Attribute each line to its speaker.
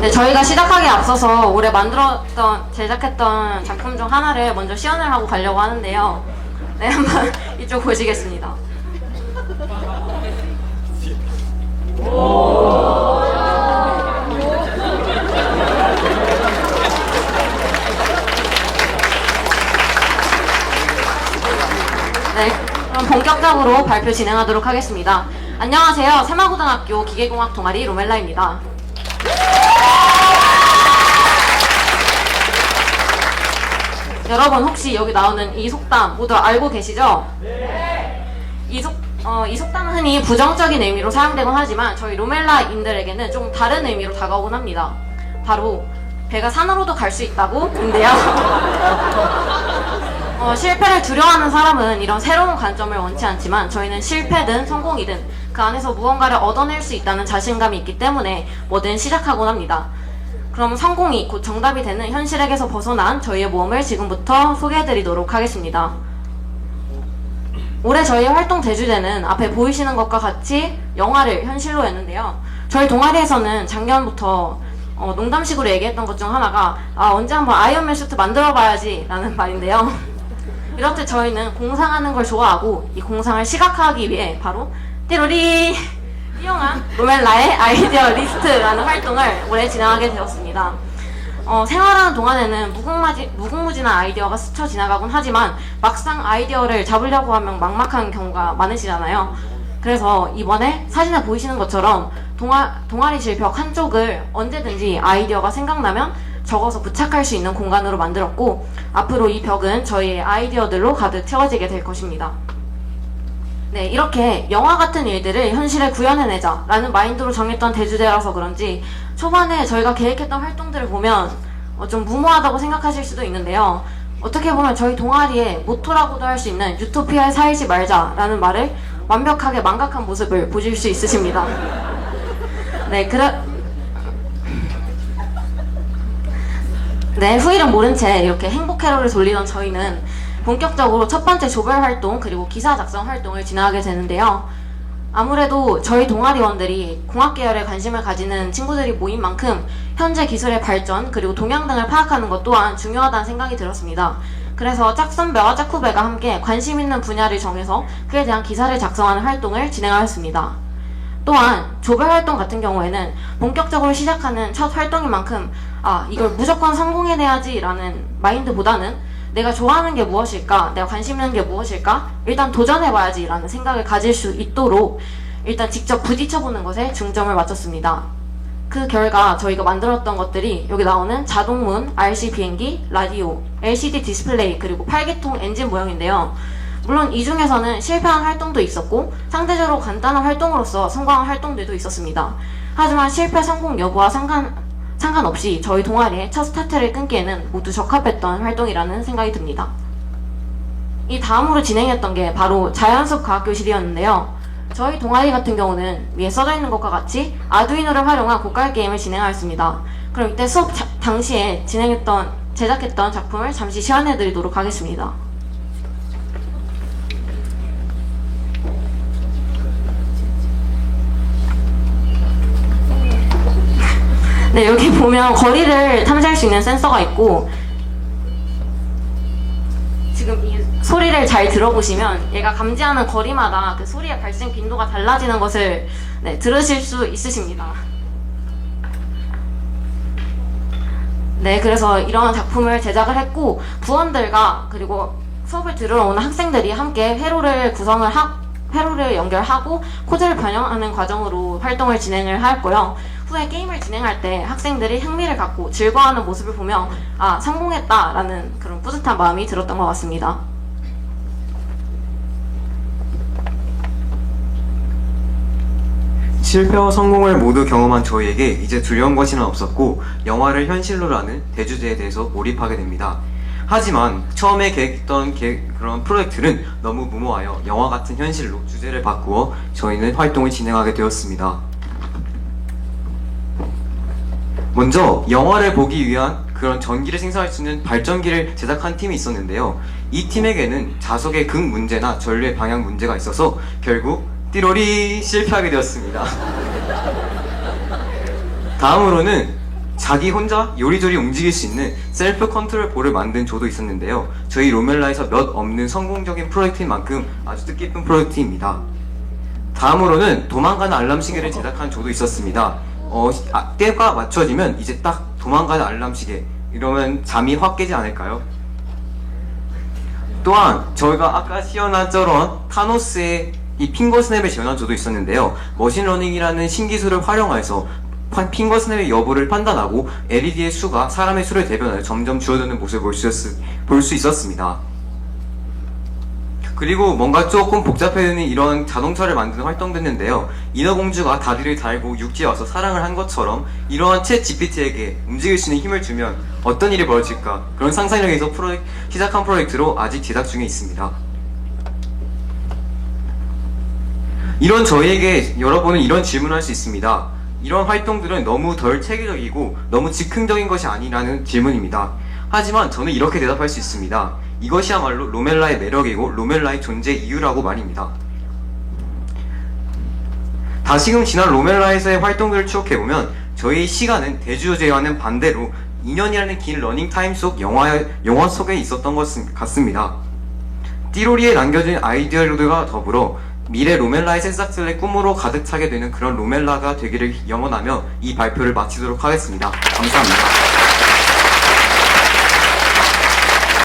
Speaker 1: 네, 저희가 시작하기에 앞서서 올해 만들었던, 제작했던 작품 중 하나를 먼저 시연을 하고 가려고 하는데요. 네, 한번 이쪽 보시겠습니다. 네, 그럼 본격적으로 발표 진행하도록 하겠습니다. 안녕하세요. 세마고등학교 기계공학 동아리 로멜라입니다. 여러분 혹시 여기 나오는 이 속담 모두 알고 계시죠? 네. 이 속, 어, 이 속담은 흔히 부정적인 의미로 사용되곤 하지만 저희 로멜라인들에게는 좀 다른 의미로 다가오곤 합니다. 바로 배가 산으로도 갈 수 있다고 인데요. 어, 실패를 두려워하는 사람은 이런 새로운 관점을 원치 않지만 저희는 실패든 성공이든 그 안에서 무언가를 얻어낼 수 있다는 자신감이 있기 때문에 뭐든 시작하곤 합니다. 그럼 성공이 곧 정답이 되는 현실에게서 벗어난 저희의 모험을 지금부터 소개해드리도록 하겠습니다. 올해 저희 활동 대주제는 앞에 보이시는 것과 같이 영화를 현실로 했는데요. 저희 동아리에서는 작년부터 어, 농담식으로 얘기했던 것 중 하나가 아, 언제 한번 아이언맨 슈트 만들어 봐야지 라는 말인데요. 이렇듯 저희는 공상하는 걸 좋아하고 이 공상을 시각화하기 위해 바로 띠로리 띠용한 로멜라의 아이디어 리스트라는 활동을 올해 진행하게 되었습니다. 어, 생활하는 동안에는 무궁마지, 무궁무진한 아이디어가 스쳐 지나가곤 하지만 막상 아이디어를 잡으려고 하면 막막한 경우가 많으시잖아요. 그래서 이번에 사진에 보이시는 것처럼 동아, 동아리실 벽 한쪽을 언제든지 아이디어가 생각나면 적어서 부착할 수 있는 공간으로 만들었고 앞으로 이 벽은 저희의 아이디어들로 가득 채워지게 될 것입니다. 네, 이렇게 영화 같은 일들을 현실에 구현해내자 라는 마인드로 정했던 대주제라서 그런지 초반에 저희가 계획했던 활동들을 보면 어, 좀 무모하다고 생각하실 수도 있는데요. 어떻게 보면 저희 동아리의 모토라고도 할 수 있는 유토피아에 살지 말자라는 말을 완벽하게 망각한 모습을 보실 수 있으십니다. 네, 그래, 네, 후일은 모른 채 이렇게 행복 회로를 돌리던 저희는 본격적으로 첫 번째 조별 활동 그리고 기사 작성 활동을 진행하게 되는데요. 아무래도 저희 동아리원들이 공학 계열에 관심을 가지는 친구들이 모인 만큼 현재 기술의 발전 그리고 동향 등을 파악하는 것 또한 중요하다는 생각이 들었습니다. 그래서 짝선배와 짝후배가 함께 관심 있는 분야를 정해서 그에 대한 기사를 작성하는 활동을 진행하였습니다. 또한 조별 활동 같은 경우에는 본격적으로 시작하는 첫 활동인 만큼 아 이걸 무조건 성공해내야지 라는 마인드보다는 내가 좋아하는 게 무엇일까 내가 관심 있는 게 무엇일까 일단 도전해봐야지 라는 생각을 가질 수 있도록 일단 직접 부딪혀보는 것에 중점을 맞췄습니다 그 결과 저희가 만들었던 것들이 여기 나오는 자동문, RC 비행기, 라디오, LCD 디스플레이 그리고 팔기통 엔진 모형인데요 물론 이 중에서는 실패한 활동도 있었고 상대적으로 간단한 활동으로서 성공한 활동들도 있었습니다. 하지만 실패 성공 여부와 상관, 상관없이 저희 동아리의 첫 스타트를 끊기에는 모두 적합했던 활동이라는 생각이 듭니다. 이 다음으로 진행했던 게 바로 자연숲 과학교실이었는데요. 저희 동아리 같은 경우는 위에 써져 있는 것과 같이 아두이노를 활용한 고깔 게임을 진행하였습니다. 그럼 이때 수업 자- 당시에 진행했던 제작했던 작품을 잠시 시연해드리도록 하겠습니다. 네, 여기 보면 거리를 탐지할 수 있는 센서가 있고 지금 이 소리를 잘 들어보시면 얘가 감지하는 거리마다 그 소리의 발생 빈도가 달라지는 것을 네, 들으실 수 있으십니다. 네, 그래서 이런 작품을 제작을 했고 부원들과 그리고 수업을 들으러 오는 학생들이 함께 회로를 구성을 하 회로를 연결하고 코드를 변형하는 과정으로 활동을 진행을 하였고요. 후에 게임을 진행할 때 학생들이 흥미를 갖고 즐거워하는 모습을 보며 아 성공했다라는 그런 뿌듯한 마음이 들었던 것 같습니다.
Speaker 2: 실패와 성공을 모두 경험한 저희에게 이제 두려운 것이는 없었고 영화를 현실로라는 대주제에 대해서 몰입하게 됩니다. 하지만 처음에 계획했던 계- 그런 프로젝트는 너무 무모하여 영화 같은 현실로 주제를 바꾸어 저희는 활동을 진행하게 되었습니다. 먼저 영화를 보기 위한 그런 전기를 생산할 수 있는 발전기를 제작한 팀이 있었는데요. 이 팀에게는 자석의 극 문제나 전류의 방향 문제가 있어서 결국 띠로리 실패하게 되었습니다. 다음으로는 자기 혼자 요리조리 움직일 수 있는 셀프 컨트롤 볼을 만든 조도 있었는데요. 저희 로멜라에서 몇 없는 성공적인 프로젝트인 만큼 아주 뜻깊은 프로젝트입니다. 다음으로는 도망가는 알람 시계를 제작한 조도 있었습니다. 어, 아, 때가 맞춰지면 이제 딱 도망가는 알람 시계 이러면 잠이 확 깨지 않을까요? 또한 저희가 아까 시연한처럼 타노스의 이 핑거 스냅을 지원한 조도 있었는데요. 머신러닝이라는 신기술을 활용해서 파- 핑거 스냅의 여부를 판단하고 LED의 수가 사람의 수를 대변하여 점점 줄어드는 모습을 볼 수 있었습니다. 그리고 뭔가 조금 복잡해지는 이런 자동차를 만드는 활동도 했는데요. 인어공주가 다리를 달고 육지에 와서 사랑을 한 것처럼 이러한 챗 GPT에게 움직일 수 있는 힘을 주면 어떤 일이 벌어질까 그런 상상력에서 프로젝, 시작한 프로젝트로 아직 제작 중에 있습니다. 이런 저희에게 여러분은 이런 질문을 할 수 있습니다. 이런 활동들은 너무 덜 체계적이고 너무 즉흥적인 것이 아니라는 질문입니다. 하지만 저는 이렇게 대답할 수 있습니다. 이것이야말로 로멜라의 매력이고 로멜라의 존재 이유라고 말입니다. 다시금 지난 로멜라에서의 활동들을 추억해보면 저희의 시간은 대주제와는 반대로 2년이라는 긴 러닝타임 속 영화, 영화 속에 있었던 것 같습니다. 띠로리에 남겨진 아이디어들과 더불어 미래 로멜라의 새싹들의 꿈으로 가득 차게 되는 그런 로멜라가 되기를 염원하며 이 발표를 마치도록 하겠습니다. 감사합니다.